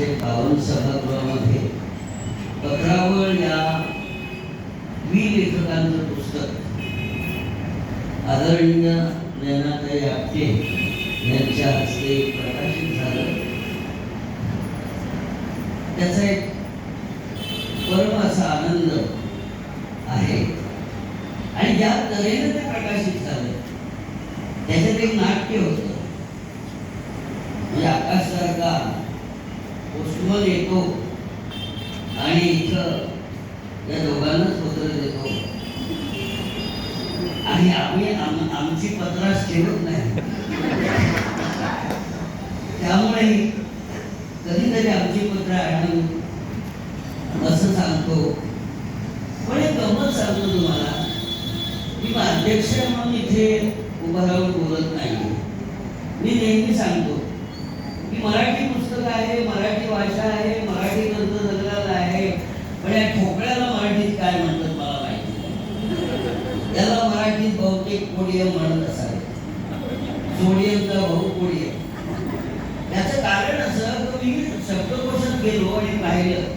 एकशे बावन्न सभागृहामध्ये पत्रावळ या वीर लेखकांचं पुस्तक. आदरणीय ज्ञानाताई आपटे यांच्या हस्ते प्रकाशित झालं. त्याचा एक परम असा आनंद आहे. आणि ज्या तऱ्हेनं ते प्रकाशित झालं त्याच्यात एक नाट्य होतं. म्हणजे आकाशसारखा सारखा येतो आणि इथं या दोघांनाच पत्र देतो. आणि आम्ही आमची पत्रास ठेवत नाही. त्यामुळे कधीतरी आमची पत्र आणून असं सांगतो. पण एक गमत सांगतो तुम्हाला. की अध्यक्ष म्हणून इथे उभं राहून बोलत नाही. मी नेहमी सांगतो की मराठी आहे मराठी भाषा आहे मराठी तंत्रज्ञान आहे पण या ठोकळ्याला मराठीत काय म्हणतात मला माहिती नाही. त्याला मराठीत बहुतेक कोडियम म्हणतात असावे सोडियमचा भाऊ कोडियम याचं कारण असं की मी शब्दकोशात गेलो आणि पाहिलं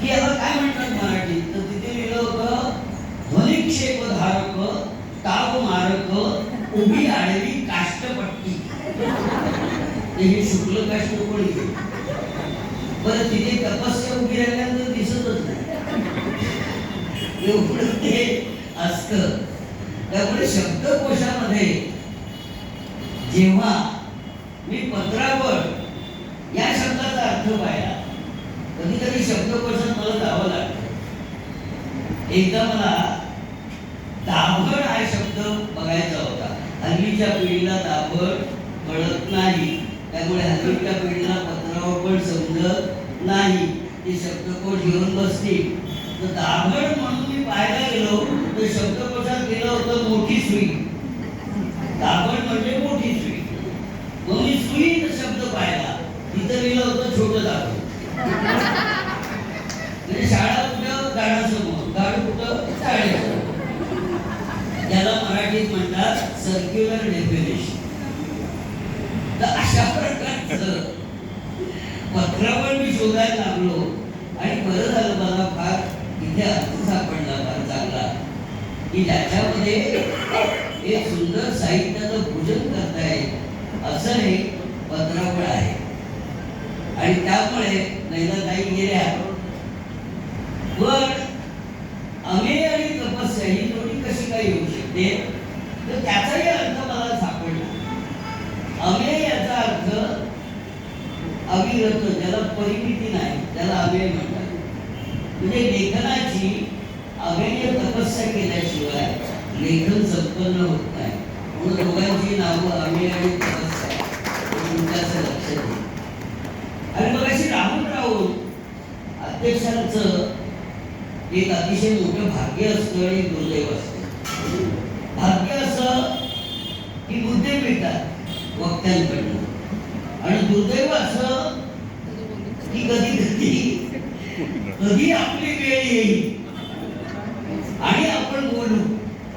की याला काय म्हणतात मराठीत तर तिथे लिहिलं होतं ध्वनिक्षेप धारक ताप मारक उभी आडवी काष्टपट्टी ते हे शुक्ल काय कोणी? बरं तिथे तपस्या उभी राहिल्यानंतर दिसतच नाही. एवढं ते असतं. त्यामुळे शब्दकोशामध्ये जेव्हा मी पत्रावर या शब्दाचा अर्थ पाहिला कधीतरी शब्दकोशात मला जावं लागतं. एकदा मला दाभड हा शब्द बघायचा होता. हल्लीच्या पिढीला दाभड कळत नाही. त्यामुळे हल्लीच्या पिढीला पत्रावर पण समजत नाही. ते शब्दकोश घेऊन बसतील तर दाभड म्हणून मी पाहायला गेलो तर शब्दकोशात गेलं होतं मोठी सुई. दाभड म्हणजे मोठी सुई. मग मी सुई शब्द पाहिला. तिथं लिहिलं होतं छोटं दाभड. म्हणजे शाळा कुठं? गाडासमोर. गाड कुठं? शाळेसमोर. त्याला मराठीत म्हणतात सर्क्युलर डेफिनेशन तर अशा प्रकारचं पत्रावर मी शोधायला लागलो आणि बरं झालं मला फार इथे अर्थ सापडला फार चांगला की ज्याच्यामध्ये एक सुंदर साहित्याचं पूजन करता येईल असं हे पत्रावळ आहे. आणि त्यामुळे नैनाताई गेल्या. पण अमेय आणि तपस्या ही जोडी कशी काय येऊ शकते? तर त्याचाही अर्थ मला सापडला. अमेय याचा अर्थ अविरत ज्याला परिमिती नाही त्याला अमेय म्हणतात. म्हणजे लेखनाची अमेय तपस्या केल्याशिवाय लेखन संपन्न होत नाही. म्हणून दोघांची नावं अमेय आणि तपस्या तुमच्याचं लक्ष दे आणि मग अशी राहून राहून अध्यक्षांचं एक अतिशय मोठं भाग्य असतं आणि दुर्दैव असतं. भाग्य असं की मुद्दे मिळतात वक्त्यांकडनं. आणि दुर्दैव असं की कधी कधी कधी आपली वेळ येईल आणि आपण बोलू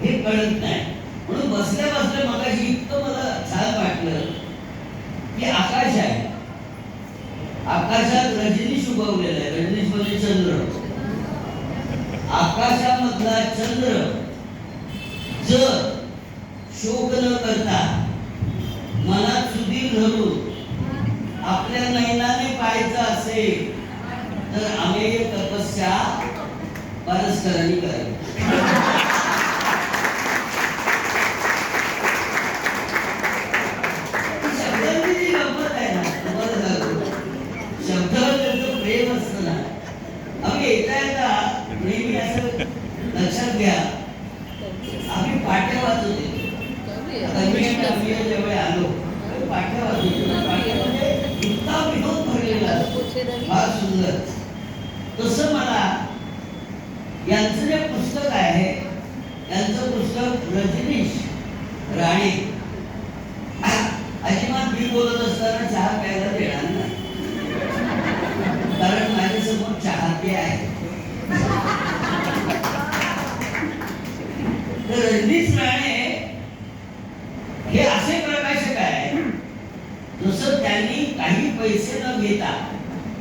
हे कळत नाही. म्हणून बसल्या बसल्या मगाशी इतकं मला छान वाटलं की आकाश आहे. आकाशात रजनीश उगवलेला आहे. रजनीश म्हणजे चंद्र. आकाशामधला चंद्र जर शोक न करता मनात सुधीर धरून आपल्या नैनाने पाहायचं असेल तर आम्ही तपस्या परस्परांनी करावी शब्दांची जी गंमत आहे ना तुम्हाला सांगतो शब्दावर त्यांचं प्रेम असतं ना आम्ही येता येता नेहमी असं लक्षात घ्या आम्ही पाट्या वाचत येतो आता मी आणि आम्ही जेव्हा आलो तर पाट्या वाचत होतो पाट्यामध्ये इतका विनोद भरलेला असतो फार तसं मला यांचं जे पुस्तक आहे यांचं पुस्तक रजनीश राणे अजिबात मी बोलत असताना चहा प्यायला देणार नाही कारण माझ्यासमोर चाहते आहे तर रजनीश राणे हे असे प्रकाशक आहे जसं त्यांनी काही पैसे न घेता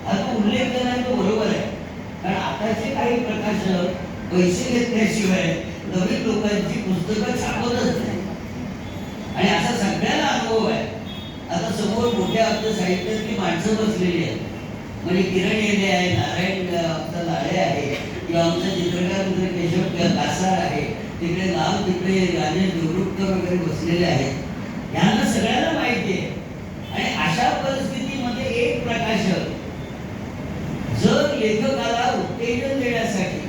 आता उल्लेख केला तो बरोबर आहे कारण आताचे काही प्रकाशक पैसे घेतल्याशिवाय नवीन लोकांची पुस्तकं छापतच नाही आणि असा सगळ्यांना अनुभव आहे आता समोर मोठ्या आपल्या साहित्यातली माणसं बसलेली आहेत. म्हणजे किरण येणे आहे नारायण आमचा लाळे आहे किंवा आमचा चित्रकार मित्र केशव कासार आहे तिकडे लाल तिकडे राजेश देवरुटकर वगैरे बसलेले आहेत. यांना सगळ्यांना माहिती आहे. आणि अशा परिस्थितीमध्ये एक प्रकाशक जर लेखकाला उत्तेजन देण्यासाठी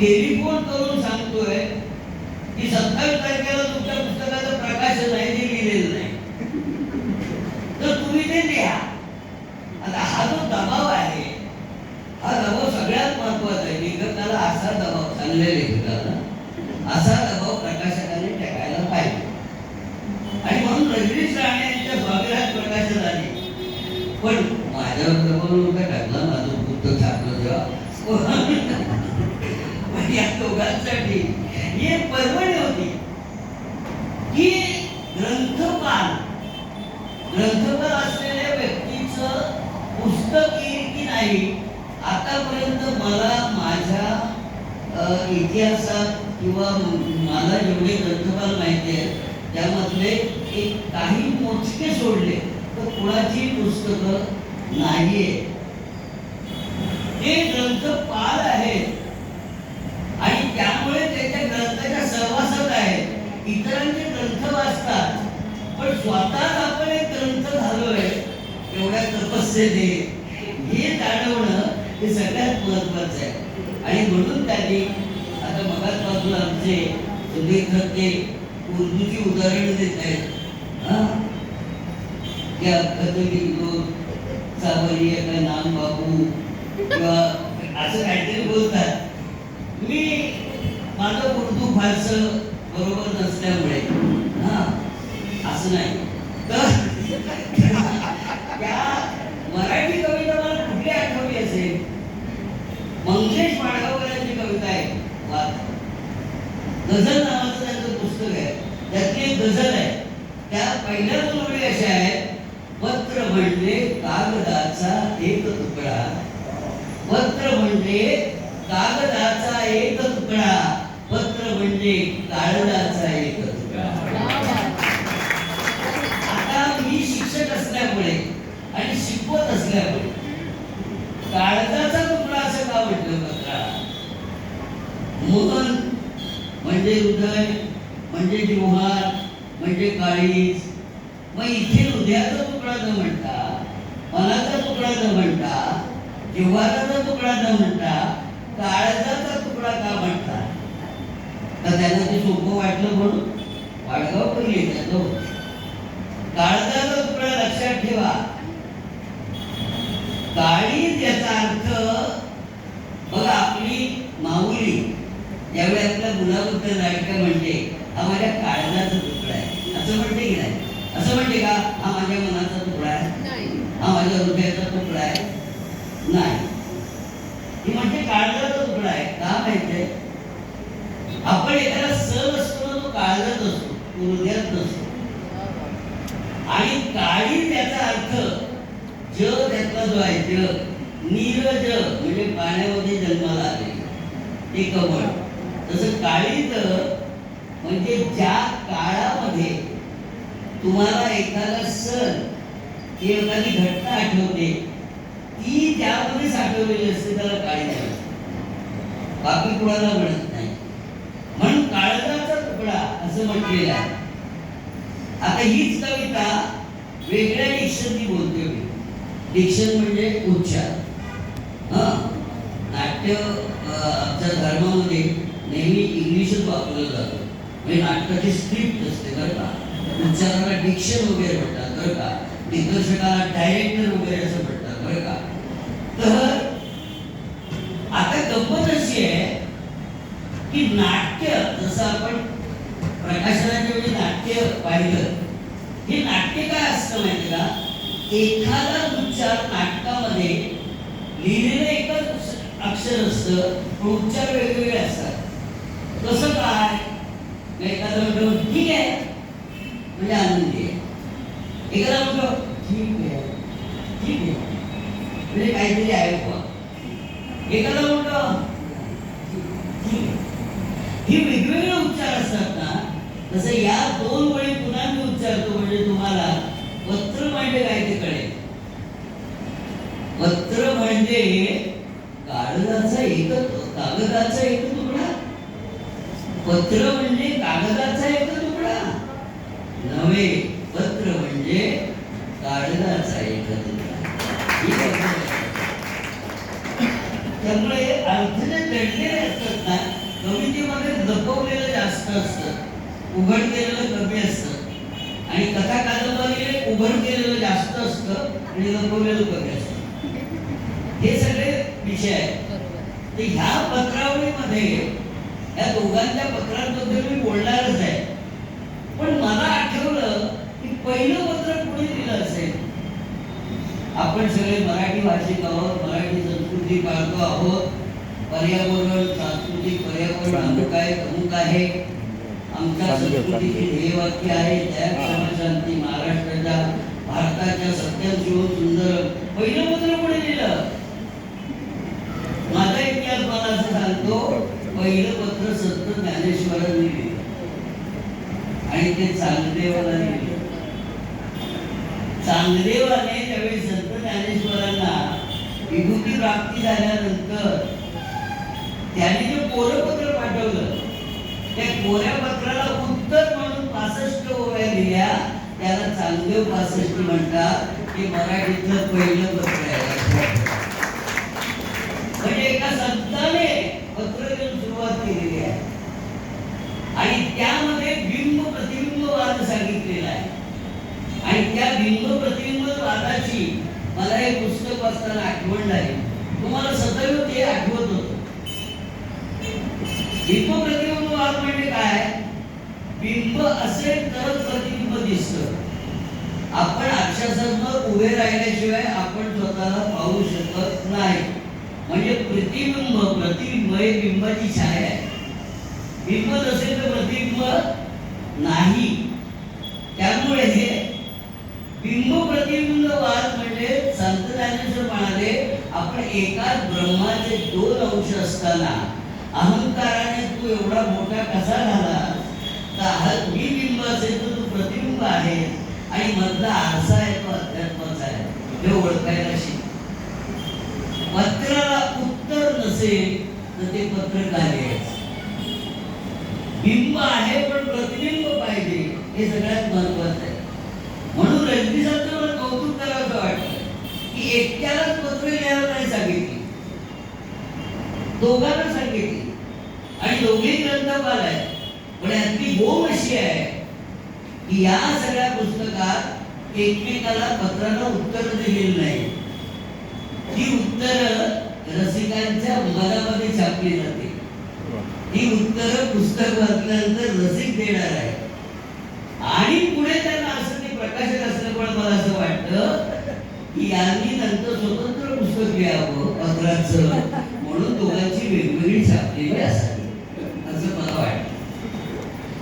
टेलिफोन करून सांगतोय की सत्तावीस तारखेला तुमच्या पुस्तकाचं प्रकाशन आहे तर तुम्ही ते लिहा. आता हा जो दबाव आहे हा दबाव सगळ्यात महत्त्वाचा आहे. लेखकाला असा दबाव चांगल्या लेखकाला असा दबाव प्रकाशकाने टाकायला पाहिजे. आणि म्हणून रजनीश राणे यांच्या स्वाभिराज प्रकाशन आले पण माझ्यावर दबाव नव्हता टाकला माझं पुस्तक छापलं तेव्हा. पण या दोघांसाठी हे परवडे पर्वणी होती की ग्रंथपाल ग्रंथपाल असलेल्या व्यक्तीचं पुस्तक येईल की नाही आतापर्यंत मला माझ्या अ, इतिहासात किंवा मला जेवढे ग्रंथपाल माहिती आहेत त्यामधले एक काही मोजके सोडले तर कुणाची पुस्तकं नाहीये. ते ग्रंथपाल आहेत. आणि त्यामुळे त्याच्या ग्रंथाच्या सहवासात आहेत. इतरांचे ग्रंथ वाचतात. पण स्वतःच आपण एक ग्रंथ झालोय एवढ्या तपस्येने. हे जाणवणं हे सगळ्यात महत्वाचं आहे. आणि म्हणून त्यांनी आता मगाचपासून आमचे लेखक ते उर्दूची उदाहरणं देत आहेत हा? कथली कदली सावरिया का नाम बाबू किंवा असं काहीतरी बोलतात मी माझं उर्दू फारसं बरोबर नसल्यामुळे हा असं नाही तर त्या मराठी कविता मला कुठली आठवली असेल मंगेश माडगावकर यांची कविता आहे वाच. गझल नावाचं त्यांचं पुस्तक आहे. त्यातली एक गझल आहे. त्या पहिल्या ओळी अशा आहेत पत्र म्हणजे कागदाचा एक तुकडा. पत्र म्हणजे कागदाचा एक तुकडा. पत्र म्हणजे कागदाचा एक तुकडा. आता मी शिक्षक असल्यामुळे आणि शिकवत असल्यामुळे कागदाचा तुकडा असं का म्हटलं पत्रा मन म्हणजे हृदय म्हणजे जिव्हार म्हणजे काळीज. मग इथे हृदयाचा तुकडा न म्हणता मनाचा तुकडा न म्हणता जिव्हाराचा तुकडा न म्हणता काळजाचा तुकडा का म्हणतात? तर त्यांना ते सोपं वाटलं म्हणून वाडगाव पहिले लिहितात काळजाचा तुकडा लक्षात ठेवा. काळीज याचा अर्थ बघा आपली माऊली ज्यावेळी आपल्या मुलाबद्दल नाटकं म्हणते हा माझ्या काळजाचा तुकडा आहे. असं म्हणते की नाही? असं म्हणते का? हा माझ्या मनाचा तुकडा आहे. हा माझ्या हृदयाचा तुकडा आहे. नाही. ही म्हणजे काळजाचा तुकडा आहे. का माहितीये? आपण एखादा सण असतो ना तो काळजात असतो. तो हृदयात नसतो. आणि काळी त्याचा अर्थ ज त्यातला जो आहे ज नीरज म्हणजे पाण्यामध्ये जन्माला आले ते कमळ काळीज म्हणजे ज्या काळामध्ये तुम्हाला एखादा सण ही एखादी घटना आठवते ती त्यामध्ये साठवलेली असते त्याला काळी बाकी कुणाला म्हणत नाही. म्हणून काळजाचा तुकडा असं म्हटलेलं आहे. आता हीच कविता वेगळ्या डिक्शननी बोलते मी. डिक्शन म्हणजे उच्चार. हां? नाट्य आमचा आमच्या वापरलं जातं म्हणजे नाटकाची स्क्रिप्ट असते बरं का? उच्चाराला डिक्शन वगैरे म्हणतात बरं का? दिग्दर्शकाला डायरेक्टर वगैरे असं म्हणतात बरं का? तर आता गंमत अशी आहे की नाट्य जसं आपण प्रकाशनाच्या वेळी नाट्य पाहिलं हे नाट्य काय असतं माहिती का? एखादा उच्चार नाटकामध्ये लिहिलेलं एकच अक्षर असतं पण उच्चार वेगवेगळे असतात. कसं काय? एखादा म्हणतो ठीक आहे. म्हणजे आनंदी आहे एखादा म्हणतो ठीक आहे. ठीक आहे. म्हणजे काहीतरी आहे बुवा. एखादा म्हणतो ठीक ही वेगवेगळे उच्चार असतात ना तसं या दोन वेळी पुन्हा मी उच्चारतो म्हणजे तुम्हाला वस्त्र म्हणजे काय ते कळेल. पत्र म्हणजे कागदाचा एक कागदाचा एक पत्र म्हणजे कागदाचा एक तुकडा. नव्हे पत्र म्हणजे कागदाचा एक तुकडा. त्यामुळे अर्थ जे दडलेले असतात ना कवितेमध्ये लपवलेलं जास्त असतं उघड केलेलं कमी असतं. आणि कथा कादंबरी उघड केलेलं जास्त असतं आणि लपवलेलं कमी असतं. हे सगळे विषय आहेत. ह्या पत्रावळीमध्ये या दोघांच्या पत्रांबद्दल मी बोलणारच आहे. पण मला आठवलं की पहिलं पत्र कोणी दिलं असेल? आपण सगळे मराठी भाषिक आहोत मराठी संस्कृती पाळतो आहोत. पर्यावरण सांस्कृतिक पर्यावरण अमुक आहे अमुक आहे? आमच्या संस्कृतीची ध्येयवाक्य आहे त्या क्षमशांती महाराष्ट्राच्या भारताच्या सत्यम शिव सुंदर पहिलं पत्र कोणी लिहिलं माझा इतिहास मला असं सांगतो पहिलं पत्र संत ज्ञानेश्वरांनी लिहिलं आणि ते चांगदेवाला लिहिलं चांगदेवाने त्यावेळी संत ज्ञानेश्वरांना विभूती प्राप्ती झाल्यानंतर त्याने जे कोरपत्र पाठवलं त्या कोऱ्या पत्राला उत्तर म्हणून पासष्ट ओव्या दिल्या त्याला चांगदेव पासष्ट म्हणतात हे मराठीतलं पहिलं पत्र आहे म्हणजे एका संताने पत्र देऊन सुरुवात केलेली आहे आणि त्यामध्ये बिंब प्रतिबिंब वाद सांगितलेला आहे आणि त्या बिंब प्रतिबिंब वादाची मला हे पुस्तक वाचताना आठवण झाली तुम्हाला सदैव ते आठवत होत. बिंब प्रतिबिंब वाद म्हणजे काय? बिंब असेल तर प्रतिबिंब दिसत. आपण अक्षरसमोर उभे राहिल्याशिवाय आपण स्वतःला पाहू शकत नाही. म्हणजे प्रतिबिंब प्रतिबिंब हे बिंबाची छाया आहे. बिंब नसेल तर प्रतिबिंब नाही. त्यामुळे हे बिंब प्रतिबिंब वाद म्हणजे संत ज्ञानेश्वर म्हणाले आपण एकाच ब्रह्माचे दोन अंश असताना अहंकाराने तू एवढा मोठा कसा झाला? तर मी बिंब असेल तर तू प्रतिबिंब आहे आणि मधला आरसा आहे तो अध्यात्माचा आहे. हे ओळखायला शिक. पत्राला उत्तर नसेल तर ते पत्र कार्य बिंब आहे पण प्रतिबिंब पाहिजे. हे सगळ्यात महत्वाचं आहे म्हणून रजनीसांचं मला कौतुक करावं वाटतं की पत्र लिहायला नाही सांगितली. दोघांना सांगितली. आणि दोघेही ग्रंथपाल आहेत. पण यातली गोम अशी आहे की या सगळ्या पुस्तकात एकमेकाला पत्रांना उत्तर दिलेली नाही. ती उत्तर रसिकांच्या मनामध्ये छापली जाते. ही उत्तर पुस्तक वाचल्यानंतर रसिक देणार आहे. आणि पुढे त्यांना असं ते प्रकाशक असल्यामुळे मला असं वाटतं की यांनी नंतर स्वतंत्र पुस्तक लिहावं पत्राचं. म्हणून दोघांची वेगवेगळी छापलेली असावी असं मला वाटतं.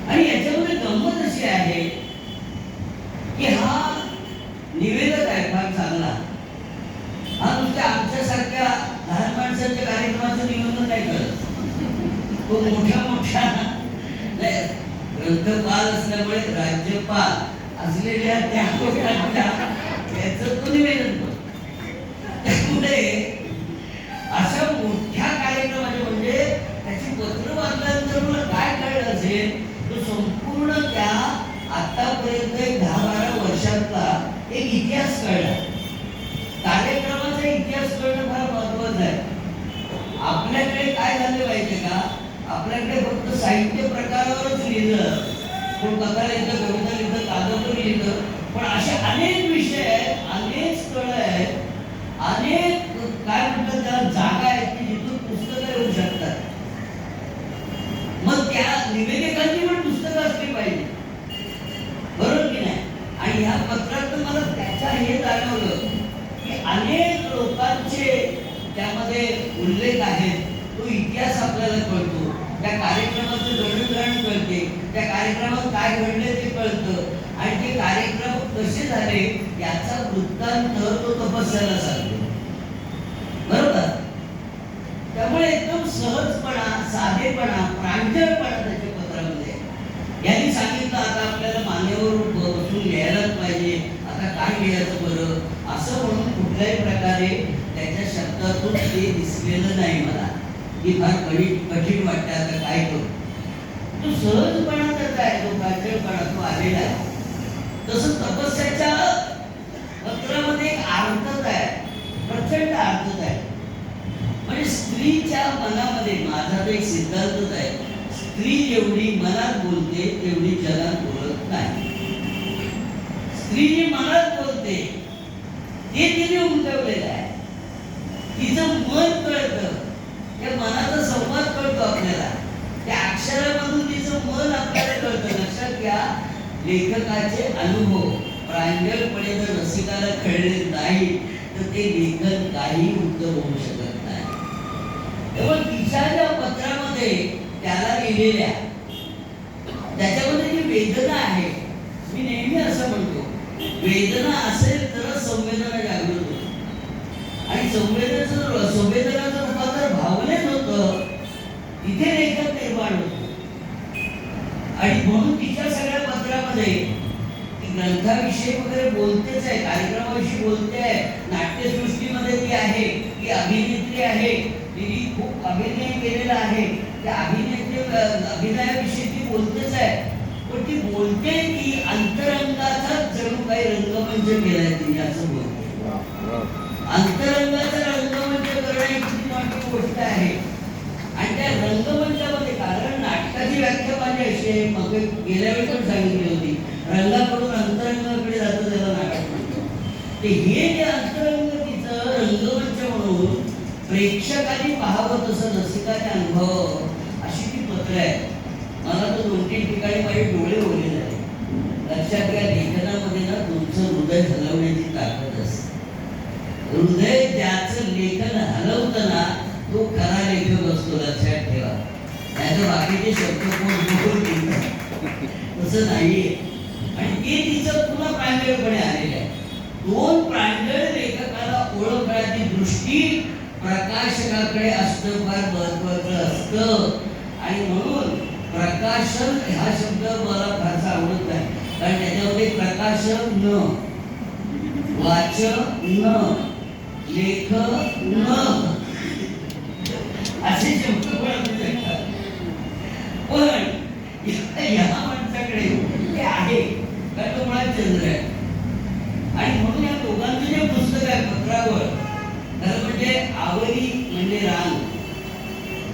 आणि याच्यामध्ये गंमत अशी आहे की हा निवेदक आहे फार चांगला. हा नुसत्या आमच्यासारख्या लहान माणसांच्या कार्यक्रमाचं निवेदन नाही करत. तो मोठ्या मोठ्या नाही, ग्रंथपाल असल्यामुळे राज्यपाल असलेल्या त्या याचं तो निवेदन पुढे त्यामुळे अशा मोठ्या कार्यक्रमाचे म्हणजे त्याची पत्र वाचल्यानंतर मला काय कळलं. असेल तो संपूर्ण त्या आतापर्यंत एक दहा बारा वर्षातला एक इतिहास कळला. कार्यक्रमाचा इतिहास कळणं फार महत्वाचं आहे आपल्याकडे काय झालं पाहिजे का? आपल्याकडे फक्त साहित्य प्रकारावरच लिहिलं. कोण कथा लिहिलं कविता लिहिलं कादंबरी लिहिलं पण असे अनेक विषय आहेत अनेक स्थळ आहेत अनेक काय म्हणतात त्याला जागा आहेत की जिथून पुस्तकं येऊ शकतात. मग त्या निवेदकांची पण पुस्तकं असली पाहिजे. बरोबर की नाही? आणि ह्या पत्रात मला त्याच्या हे जाणवलं की अनेक लोकांचे त्यामध्ये उल्लेख आहेत तो इतिहास आपल्याला कळतो. त्या कार्यक्रमाचं दळणवळण कळते. त्या कार्यक्रमात काय घडले ते कळतं. आहे याचा वृत्तांत तो तपस्याला सांगतो. बरोबर? त्यामुळे एकदम सहजपणा साधेपणा प्रांजळपणा त्याच्या पत्रामध्ये यांनी सांगितलं आता आपल्याला मान्यवर बसून लिहायलाच पाहिजे आता काय लिहायचं बरं? असं म्हणून कुठल्याही प्रकारे त्याच्या शब्दातून ते दिसलेलं नाही मला. की फार कठीण कठीण वाटतं आता काय करू? तो सहजपणा त्याचा आहे तो प्रांजळपणा तो आलेला आहे तसं तपस्याच्या पत्रामध्ये एक अर्थच आहे प्रचंड अर्थच आहे म्हणजे स्त्रीच्या मनामध्ये माझा तर एक सिद्धांतच आहे स्त्री जेवढी मनात बोलते तेवढी जगात बोलत नाही. स्त्री जी मनात बोलते ते तिने उमटवलेलं आहे. तिचं मन कळतं त्या मनाचा संवाद कळतो आपल्याला. त्या अक्षरामधून तिचं मन आपल्याला कळतं. लक्षात घ्या लेखकाचे अनुभव प्रांजळपणे जर रसिकाला कळले नाही तर ते लेखन काही उत्तर होऊ शकत नाही. तेव्हा तिच्या ज्या पत्रामध्ये त्याला लिहिलेल्या वेदना आहे. मी नेहमी असं म्हणतो वेदना असेल तर संवेदना जागृत होते. आणि संवेदनाचं संवेदनाचं रूपांतर भावनेत होतं तिथे लेखक निर्माण होतं. आणि म्हणून तिच्या सगळ्या पत्रामध्ये ग्रंथाविषयी वगैरे बोलतेच आहे कार्यक्रमाविषयी बोलते आहे. नाट्यसृष्टीमध्ये ती आहे ती अभिनेत्री आहे. तिने खूप अभिनय केलेला आहे. त्या अभिनेत्री अभिनयाविषयी ती बोलतेच आहे. पण ती बोलते की अंतरंगाचा जणू काही रंगमंच म्हणजे केलाय तिने असं बोलते. अंतरंगाचा रंगमंच करणं ही मोठी गोष्ट आहे. आणि त्या रंगमंचामध्ये कारण नाटकाची व्याख्या माझी अशी आहे मग गेल्या वेळी पण सांगितली होती रंगाकडून अंतरंगाकडे जातं त्याला नाटक म्हणतो ते हे जे अंतरंग तिचं रंगमंच म्हणून प्रेक्षकांनी पाहावं तसं रसिकाने अनुभव अशी ती पत्र आहे मला दोन तीन ठिकाणी माझे डोळे ओले झाले लक्षात घ्या लेखनामध्ये ना तुमचं हृदय हलवण्याची ताकद असते हृदय ज्याचं लेखन हलवतं ना तो खरा लेखक असतो लक्षात ठेवा नाहीतर बाकीचे शब्द कोण बोलतील तसं नाहीये आणि ते तिचं पुन्हा प्रांजळपणे आलेलं आहे दोन प्रांजळ लेखकाला ओळखण्याची दृष्टी प्रकाशकाकडे असणं फार महत्वाचं असतं आणि म्हणून प्रकाशन हा शब्द मला फारसा आवडत नाही कारण त्याच्यामध्ये प्रकाशन न वाचन न लेख न असे शब्द पण असू शकतात पण या- या माणसाकडे ते आहे कारण तो मुळात चंद्र आहे आणि म्हणून या दोघांचं जे पुस्तक आहे पत्रावर खरं म्हणजे आवरी म्हणजे रांग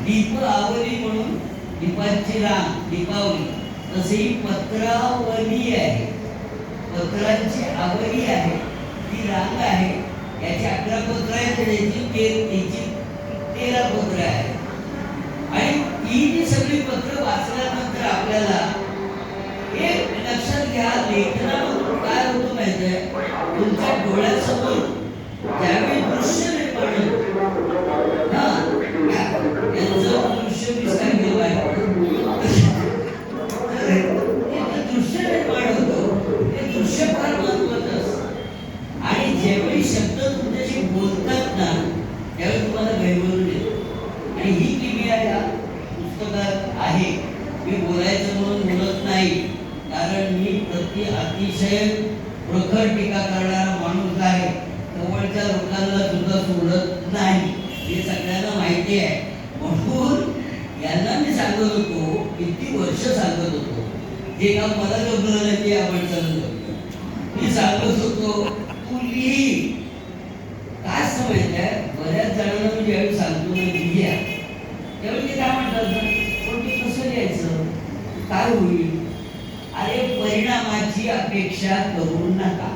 दीप आवरी म्हणून दीपांची रांग दीपावली. तसे पत्रावली आहे. पत्रांची आवरी आहे. ती रांग आहे. याची अकरा पत्र आहेत तर याची ते तेरा पत्र आहे आणि ही जी सगळी पत्र वाचल्यानंतर आपल्याला हे लक्षात घ्या लेखनामधून काय होतं माहिती आहे तुमच्या डोळ्यासमोर ज्यावेळी दृश्य निर्माण होतं हा त्यांचं दृश्य मी सांगितलं आहे ते दृश्य निर्माण होतं ते दृश्य फार महत्वाचं असतं आणि ज्यावेळी शब्द तुमच्याशी बोलतात ना त्यावेळी तुम्हाला गैरवरून येतो आणि ही किमया या पुस्तकात आहे मी बोलायचं म्हणून बोलत नाही कारण मी प्रति अतिशय प्रखर टीका करणारा माणूस आहे जवळच्या लोकांना सुद्धा सोडत नाही हे सगळ्यांना माहिती आहे म्हणून यांना मी सांगत होतो किती वर्ष सांगत होतो जे काम मला जमलं नाही ते आपण चालत मी सांगत होतो तू लिही काय असतं माहिती आहे बऱ्याच जणांना मी ज्यावेळी सांगतो ना लिहिया त्यावेळी ते काय म्हणतात ना, पण ते कसं लिहायचं काय होईल अरे परिणामाची अपेक्षा करू नका.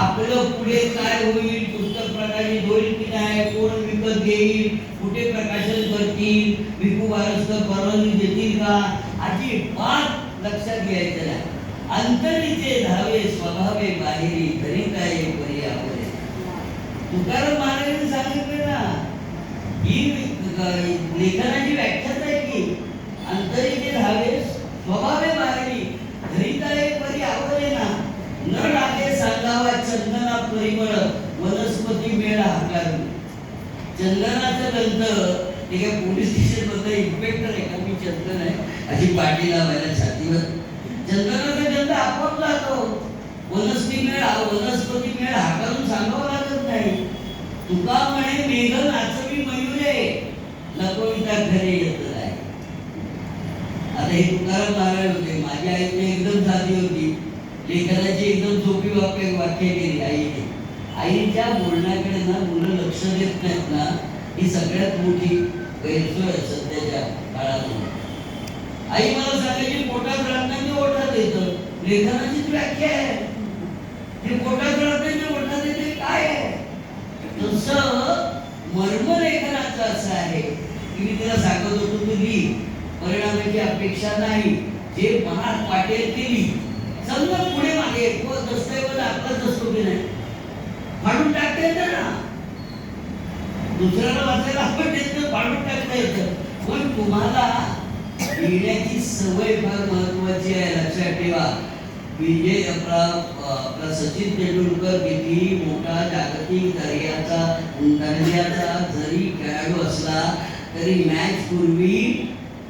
आपलं पुढे काय होईल पुस्तक प्रकाशित होईल की नाही कोण विकत घेईल कुठे प्रकाशन करतील विकू बारसकर परवानगी देतील का? अजिबात लक्षात घ्यायचं नाही. अंतरीचे धावे स्वभावे बाहेरी तरी काय पर्यावरे तुकाराम महाराजांनी सांगितलं ना ही लेखनाची व्याख्याच आहे की अंतरीचे धावे स्वभावे बाहेरी धरिता एक परी आवडे ना परिमळ वनस्पती मेळ हाकारून चंदनाचं गंध ते पोलीस स्टेशन मधलं इन्स्पेक्टर आहे का? मी चंदन आहे. अशी पाठी लावायला छातीवर. चंदनाचा गंध आपण जातो. वनस्पती मेळ वनस्पती मेळ हाकारून सांगावं लागत नाही. तुका म्हणे मेघ नाचवी मयुरे लपविता घरे येत आहे आता हे तुकाराम महाराज होते. माझ्या आईने एकदम साधी होती. लेखनाची एकदम सोपी वाक्य वाक्य केली आईने आईच्या बोलण्याकडे ना मुलं लक्ष देत नाहीत ना ही सगळ्यात मोठी गैरसोय आहे सध्याच्या काळामध्ये. आई मला सांगायची पोटात राहताना ओठात येतं. लेखनाचीच व्याख्या आहे. हे पोटात राहताना ओठात येते काय आहे? तसं मर्मलेखनाचं असं आहे. की मी तिला सांगत होतो तू लिही परिणामाची अपेक्षा नाही. जे मनात वाटेल केली समजा पुढे मागे दस्तऐवज आपलाच असतो की नाही? फाडून टाकता येतं ना. दुसऱ्याला वाचायला आपण देत फाडून टाकता येतं. पण तुम्हाला लिहिण्याची सवय फार महत्वाची आहे लक्षात ठेवा. म्हणजे आपला आपला सचिन तेंडुलकर किती मोठा जागतिक दर्जाचा दर्जाचा जरी खेळाडू असला तरी मॅच पूर्वी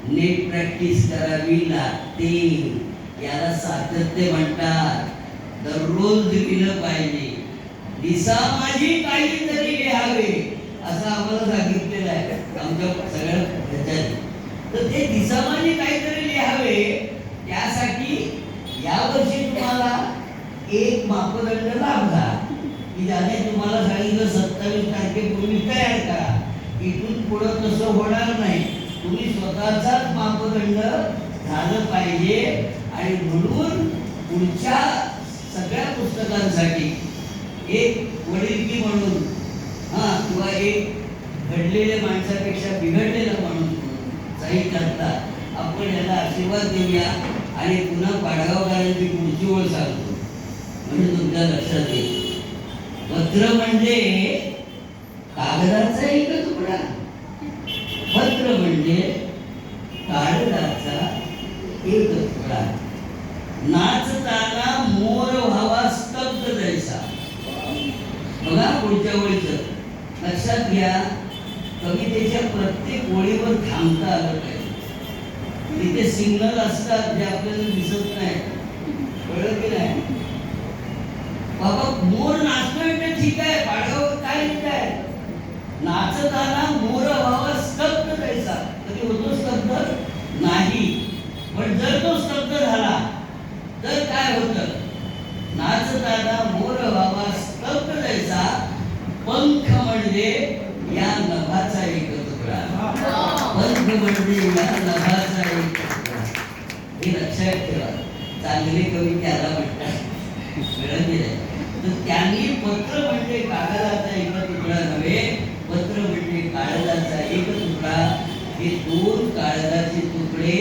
नेट प्रॅक्टिस करावी लागते. याला सातत्य म्हणतात. दररोज दिलं पाहिजे. दिसा माझी काहीतरी लिहावे असं आम्हाला सांगितलेलं आहे. आमच्या सगळ्या ह्याच्यात तर ते दिसामाजी काहीतरी लिहावे त्यासाठी यावर्षी तुम्हाला एक मापदंड लाभला. की ज्याने तुम्हाला सांगितलं सत्तावीस तारखेपूर्वी तयार करा. इथून पुढं तसं होणार नाही. तुम्ही स्वतःचाच मापदंड झालं पाहिजे. आणि म्हणून पुढच्या सगळ्या पुस्तकांसाठी एक वडीलकी म्हणून हा किंवा एक घडलेल्या माणसापेक्षा बिघडलेला माणूस म्हणून करता आपण याला आशीर्वाद देऊया आणि पुन्हा पाडगावकरांची पुढची ओळ सांगतो. म्हणजे तुमच्या लक्षात येईल. पत्र म्हणजे कागदाचा एक तुकडा. पत्र म्हणजे कागदाचा एक तुकडा. नाचताना मोर व्हावा बघा पुढच्या ओळीचं लक्षात घ्या कवितेच्या प्रत्येक ओळीवर थांबता आलं पाहिजे. तिथे सिग्नल असतात जे आपल्याला दिसत नाही. कळलं की नाही? बाबा मोर नाचतोय ते ठीक आहे पाडगाव काय काय नाचताना मोर व्हावा स्तब्ध जायचा कधी होतो स्तब्ध? नाही. पण जर तो स्तब्ध झाला तर काय होतं? नाचताना मोर व्हावा पंख म्हणजे या नभाचा एक तुकडा. पंख म्हणजे या नभाचा एक तुकडा. हे लक्षात ठेवा. चांगले कवी त्याला म्हणतात. तर त्यांनी पत्र म्हणजे कागदाचा एक तुकडा नव्हे पत्र म्हणजे कागदाचा एक तुकडा. हे दोन कागदाचे तुकडे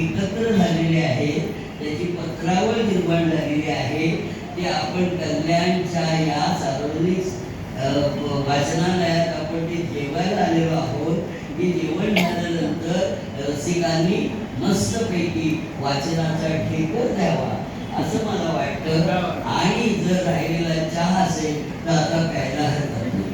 एकत्र झालेले आहेत. त्याची पत्रावर निर्माण झालेली आहे. ते आपण कल्याणच्या या सार्वजनिक वाचनालयात आपण ते जेवायला आलेलो आहोत. हे जेवण झाल्यानंतर रसिकांनी मस्तपैकी वाचनाचा ठेकर द्यावा असं मला वाटतं. आणि जर राहिलेला चहा असेल तर आता प्यायला हरकत नाही.